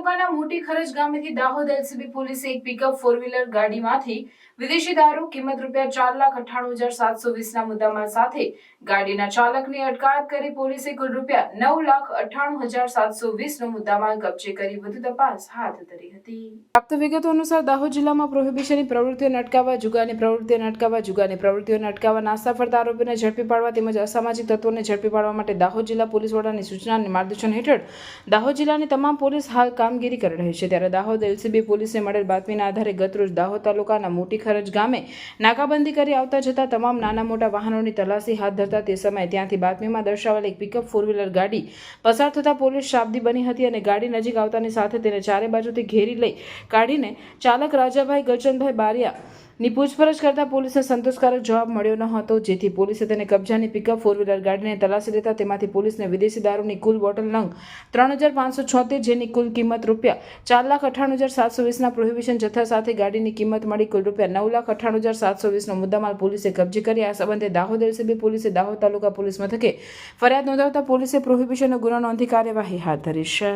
મોટી ખરજ ગામેથી દાહોદ એલસીબી પોલીસે એક પિકઅપ ફોર વ્હીલર ગાડીમાંથી વિદેશી દારૂ કિંમત રૂપિયા ચાર લાખ અઠ્ઠાણું હજાર સાતસો વીસના મુદ્દામાલ સાથે ગાડીના ચાલકની અટકાયત કરી પોલીસે કુલ રૂપિયા નવ લાખ અઠ્ઠાણું હજાર સાતસો વીસનો મુદ્દામાલ કબજે કરી વધુ તપાસ હાથ ધરી હતી. પ્રાપ્ત વિગતો અનુસાર દાહોદ જિલ્લામાં પ્રોહિબિશનની પ્રવૃત્તિઓને અટકાવવા જુગારની પ્રવૃત્તિઓને અટકાવવા જુગારની પ્રવૃત્તિઓને અટકાવવા નાસ્તા ફરતા આરોપીને ઝડપી પાડવા તેમજ અસામાજિક તત્વોને ઝડપી પાડવા માટે દાહોદ જિલ્લા પોલીસ વડાની સૂચના માર્ગદર્શન હેઠળ દાહોદ જિલ્લાની તમામ પોલીસ હાલ કામગીરી કરી રહી છે. ત્યારે દાહોદ એલસીબી પોલીસને મળેલ બાતમીના આધારે ગતરોજ દાહોદ તાલુકાના મોટી ખરજ ગામે નાકાબંધી કરી આવતા જતા તમામ નાના મોટા વાહનોની તલાશી હાથ ધરતા તે સમયે ત્યાંથી બાતમીમાં દર્શાવેલ એક પિકઅપ ફોર વ્હીલર ગાડી પસાર થતા પોલીસ શાબ્દી બની હતી અને ગાડી નજીક આવતાની સાથે તેને ચારે બાજુથી ઘેરી લઈ કાઢીને ચાલક રાજાભાઈ ગજનભાઈ બારિયા ની પૂછપરછ કરતા પોલીસને સંતોષકારક જવાબ મળ્યો ન હતો, જેથી પોલીસે તેને કબજાની પિકઅપ ફોર વ્હીલર ગાડીને તલાશી લેતા તેમાંથી પોલીસને વિદેશી દારૂની કુલ બોટલ નંગ ત્રણ હજાર પાંચસો છોતેર, જેની કુલ કિંમત રૂપિયા ચાર લાખ અઠ્ઠાણું હજાર સાતસો વીસના પ્રોહિબિશન જથ્થા સાથે ગાડીની કિંમત મળી કુલ રૂપિયા નવ લાખ અઠ્ઠાણું હજાર સાતસો વીસનો મુદ્દામાલ પોલીસે કબજે કરી. આ સંબંધે દાહોદ એલસીબી પોલીસે દાહોદ તાલુકા પોલીસ મથકે ફરિયાદ નોંધાવતા પોલીસે પ્રોહિબિશનનો ગુનો નોંધી કાર્યવાહી હાથ ધરી છે.